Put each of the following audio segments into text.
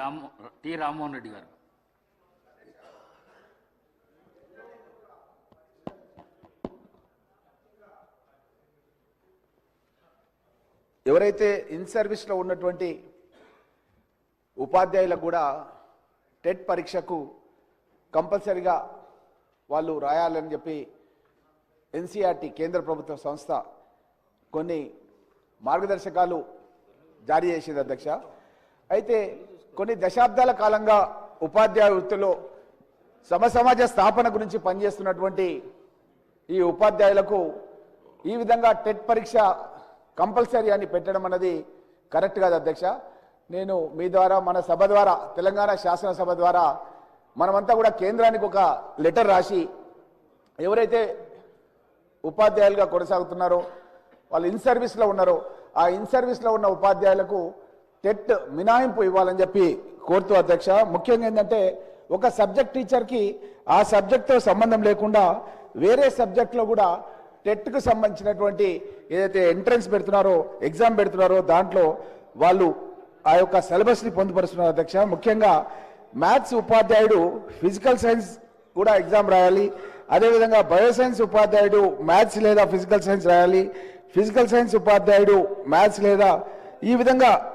Ram T Rammohan Reddy గారు. ఎవరైతే in సర్వీస్లో ఉన్నటువంటి ఉపాధ్యాయులకు కూడా టెట్ పరీక్షకు కంపల్సరిగా వాళ్ళు రాయాలని చెప్పి ఎన్సీఆర్టీ కేంద్ర ప్రభుత్వ సంస్థ కొన్ని మార్గదర్శకాలు జారీ చేసింది అధ్యక్ష. అయితే కొన్ని దశాబ్దాల కాలంగా ఉపాధ్యాయ వృత్తిలో సమసమాజ స్థాపన గురించి పనిచేస్తున్నటువంటి ఈ ఉపాధ్యాయులకు ఈ విధంగా టెట్ పరీక్ష కంపల్సరీ అని పెట్టడం అన్నది కరెక్ట్ కాదు అధ్యక్ష. నేను మీ ద్వారా మన సభ ద్వారా తెలంగాణ శాసనసభ ద్వారా మనమంతా కూడా కేంద్రానికి ఒక లెటర్ రాసి ఎవరైతే ఉపాధ్యాయులుగా కొనసాగుతున్నారో వాళ్ళు ఇన్ సర్వీస్లో ఉన్నారో ఆ ఇన్ సర్వీస్లో ఉన్న ఉపాధ్యాయులకు టెట్ మినాయింపు ఇవ్వాలని చెప్పి కోరుతూ అధ్యక్ష. ముఖ్యంగా ఏంటంటే ఒక సబ్జెక్ట్ టీచర్కి ఆ సబ్జెక్ట్తో సంబంధం లేకుండా వేరే సబ్జెక్ట్లో కూడా టెట్కు సంబంధించినటువంటి ఏదైతే ఎంట్రన్స్ పెడుతున్నారో ఎగ్జామ్ పెడుతున్నారో దాంట్లో వాళ్ళు ఆ యొక్క సిలబస్ని పొందుపరుస్తున్నారు అధ్యక్ష. ముఖ్యంగా మ్యాథ్స్ ఉపాధ్యాయుడు ఫిజికల్ సైన్స్ కూడా ఎగ్జామ్ రాయాలి. అదేవిధంగా బయోసైన్స్ ఉపాధ్యాయుడు మ్యాథ్స్ లేదా ఫిజికల్ సైన్స్ రాయాలి. ఫిజికల్ సైన్స్ ఉపాధ్యాయుడు మ్యాథ్స్ లేదా ఈ విధంగా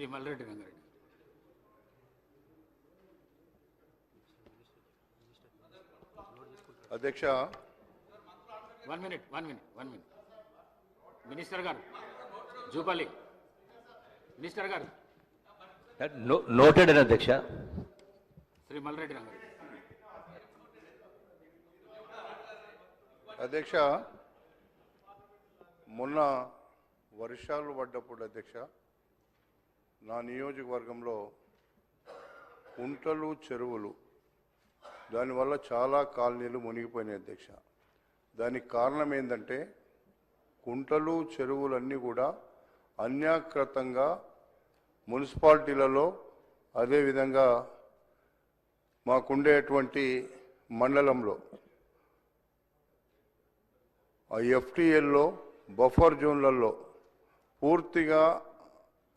శ్రీ మల్రెడ్డి రంగారెడ్డి అధ్యక్ష. One minute one minute one minute. Minister గారు జూపల్లి. మినిస్టర్ గారు. నోటెడ్ అధ్యక్ష. శ్రీ మల్రెడ్డి రంగారెడ్డి అధ్యక్ష మొన్న వర్షాలు పడ్డప్పుడు అధ్యక్ష నా నియోజకవర్గంలో కుంటలు చెరువులు దానివల్ల చాలా కాలనీలు మునిగిపోయినాయి అధ్యక్ష. దానికి కారణం ఏంటంటే కుంటలు చెరువులన్నీ కూడా అన్యాకృతంగా మున్సిపాలిటీలలో అదేవిధంగా మాకుండేటువంటి మండలంలో ఆ ఎఫ్టీఎల్లో బఫర్ జోన్లలో పూర్తిగా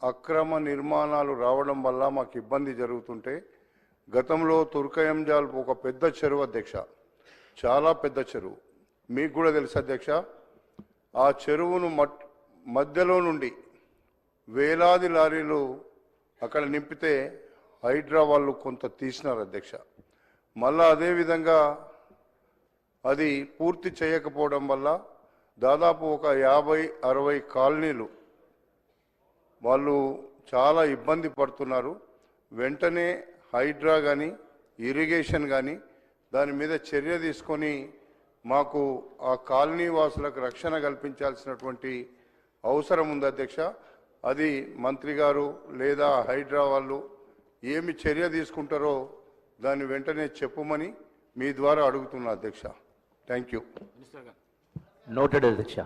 అక్రమ నిర్మాణాలు రావడం వల్ల మాకు ఇబ్బంది జరుగుతుంటే గతంలో తుర్కయంజాల్ ఒక పెద్ద చెరువు అధ్యక్ష. చాలా పెద్ద చెరువు. మీకు కూడా తెలుసు అధ్యక్ష. ఆ చెరువును మట్ మధ్యలో నుండి వేలాది లారీలు అక్కడ నింపితే హైడ్రా వాళ్ళు కొంత తీసినారు అధ్యక్ష. మళ్ళా అదేవిధంగా అది పూర్తి చేయకపోవడం వల్ల దాదాపు ఒక యాభై అరవై కాలనీలు వాళ్ళు చాలా ఇబ్బంది పడుతున్నారు. వెంటనే హైడ్రా కానీ ఇరిగేషన్ కానీ దాని మీద చర్య తీసుకొని మాకు ఆ కాలనీ వాసులకు రక్షణ కల్పించాల్సినటువంటి అవసరం ఉంది అధ్యక్ష. అది మంత్రి గారు లేదా హైడ్రా వాళ్ళు ఏమి చర్య తీసుకుంటారో దాన్ని వెంటనే చెప్పమని మీ ద్వారా అడుగుతున్నా అధ్యక్ష. Thank you. నోటెడ్ అధ్యక్ష.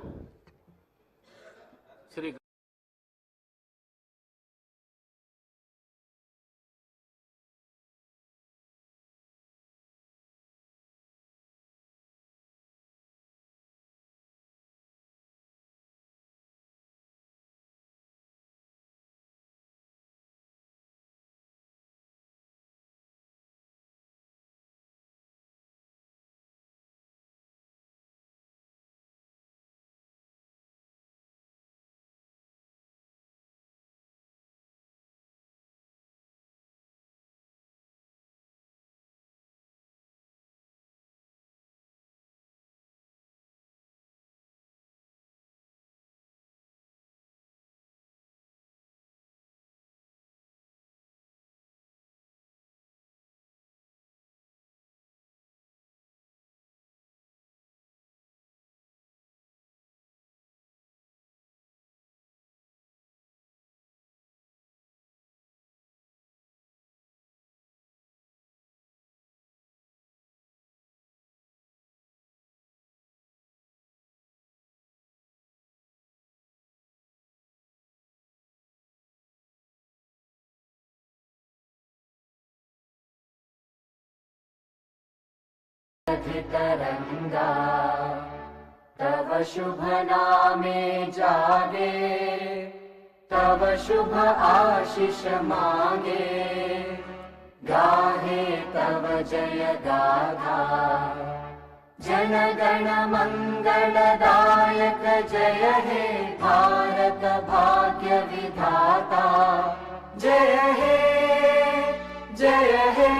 रङ्गा तव शुभ नामे जागे तव शुभ आशिष मागे। गाहे तव जय गाधा। जनगण मङ्गल जय हे भारत भाग्य विधाता। जय हे जय हे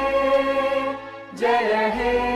जय हे।